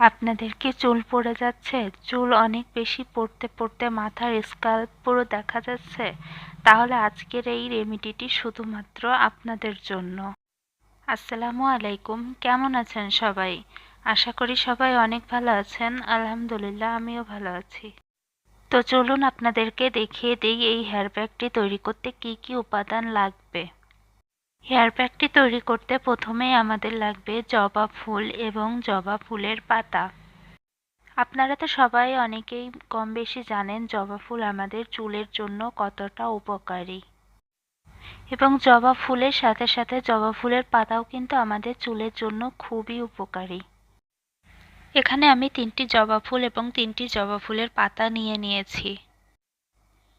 আপনাদের কি চুল পড়ে যাচ্ছে। চুল অনেক বেশি পড়তে পড়তে মাথার স্কাল্প পুরো দেখা যাচ্ছে। তাহলে আজকের এই রেমিডিটি শুধুমাত্র আপনাদের জন্য। আসসালামু আলাইকুম। কেমন আছেন সবাই? আশা করি সবাই অনেক ভালো আছেন। আলহামদুলিল্লাহ, আমিও ভালো আছি। তো চলুন আপনাদেরকে দেখিয়ে দিই এই হেয়ার ব্যাগটি তৈরি করতে কি কি উপাদান লাগবে। হেয়ার প্যাকটি তৈরি করতে প্রথমেই আমাদের লাগবে জবা ফুল এবং জবা ফুলের পাতা। আপনারা তো সবাই অনেকেই কম বেশি জানেন জবা ফুল আমাদের চুলের জন্য কতটা উপকারী। এবং জবা ফুলের সাথে সাথে জবা ফুলের পাতাও কিন্তু আমাদের চুলের জন্য খুবই উপকারী। এখানে আমি তিনটি জবা ফুল এবং তিনটি জবা ফুলের পাতা নিয়ে নিয়েছি।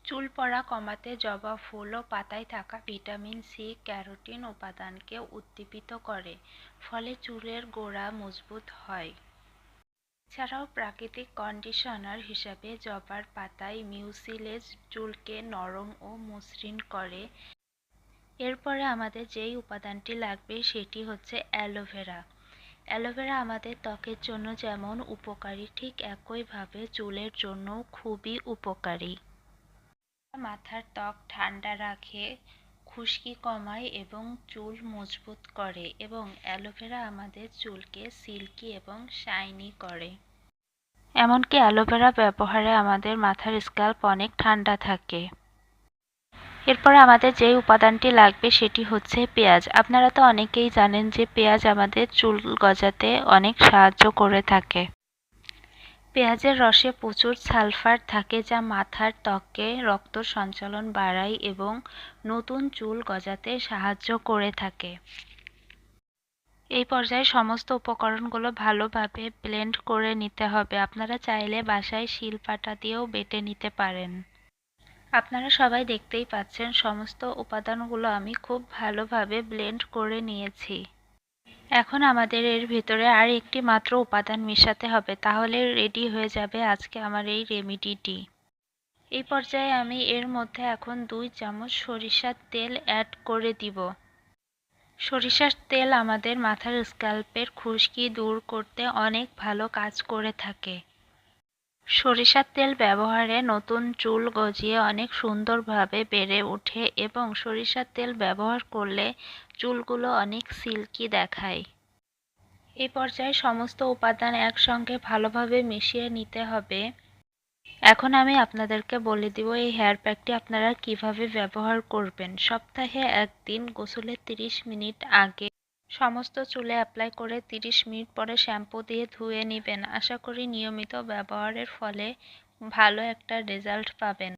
চুল পড়া কমাতে জবা ফুল ও পাতায় থাকা ভিটামিন সি, ক্যারোটিন উপাদানকে উদ্দীপিত করে, ফলে চুলের গোড়া মজবুত হয়। এছাড়াও প্রাকৃতিক কন্ডিশনার হিসাবে জবার পাতায় মিউসিলেজ চুলকে নরম ও মসৃণ করে। এরপরে আমাদের যেই উপাদানটি লাগবে সেটি হচ্ছে অ্যালোভেরা। অ্যালোভেরা আমাদের ত্বকের জন্য যেমন উপকারী, ঠিক একইভাবে চুলের জন্যও খুবই উপকারী। মাথার ত্বক ঠান্ডা রাখে, খুশকি কমায় এবং চুল মজবুত করে এবং অ্যালোভেরা আমাদের চুলকে সিল্কি এবং শাইনি করে। এমনকি অ্যালোভেরা ব্যবহারে আমাদের মাথার স্ক্যাল্প অনেক ঠান্ডা থাকে। এরপর আমাদের যে উপাদানটি লাগবে সেটি হচ্ছে পেঁয়াজ। আপনারা তো অনেকেই জানেন যে পেঁয়াজ আমাদের চুল গজাতে অনেক সাহায্য করে থাকে। পেঁয়াজের রসে প্রচুর সালফার থাকে যা মাথার ত্বকে রক্ত সঞ্চালন বাড়ায় এবং নতুন চুল গজাতে সাহায্য করে থাকে। এই পর্যায়ে সমস্ত উপকরণগুলো ভালোভাবে ব্লেন্ড করে নিতে হবে। আপনারা চাইলে বাসায় শিলপাটা দিয়েও বেটে নিতে পারেন। আপনারা সবাই দেখতেই পাচ্ছেন, সমস্ত উপাদানগুলো আমি খুব ভালোভাবে ব্লেন্ড করে নিয়েছি। এখন আমাদের এর ভিতরে আর একটি মাত্র উপাদান মেশাতে হবে, তাহলে রেডি হয়ে যাবে আজকে আমার এই রেমিডিটি এই পর্যায়ে আমি এর মধ্যে এখন দুই চামচ সরিষার তেল অ্যাড করে দিব। সরিষার তেল আমাদের মাথার স্ক্যাল্পের খুশকি দূর করতে অনেক ভালো কাজ করে থাকে। সরিষার তেল ব্যবহারে নতুন চুল গজিয়ে অনেক সুন্দরভাবে বেড়ে ওঠে এবং সরিষার তেল ব্যবহার করলে চুলগুলো অনেক সিল্কি দেখায়। এই পর্যায়ে সমস্ত উপাদান একসঙ্গে ভালোভাবে মিশিয়ে নিতে হবে। এখন আমি আপনাদেরকে বলে দিব, এই হেয়ার প্যাকটি আপনারা কীভাবে ব্যবহার করবেন। সপ্তাহে একদিন, গোসলের 30 মিনিট আগে সমস্ত চুলে অ্যাপ্লাই করে 30 মিনিট পরে শ্যাম্পু দিয়ে ধুয়ে নেবেন। আশা করি নিয়মিত ব্যবহারের ফলে ভালো একটা রেজাল্ট পাবেন।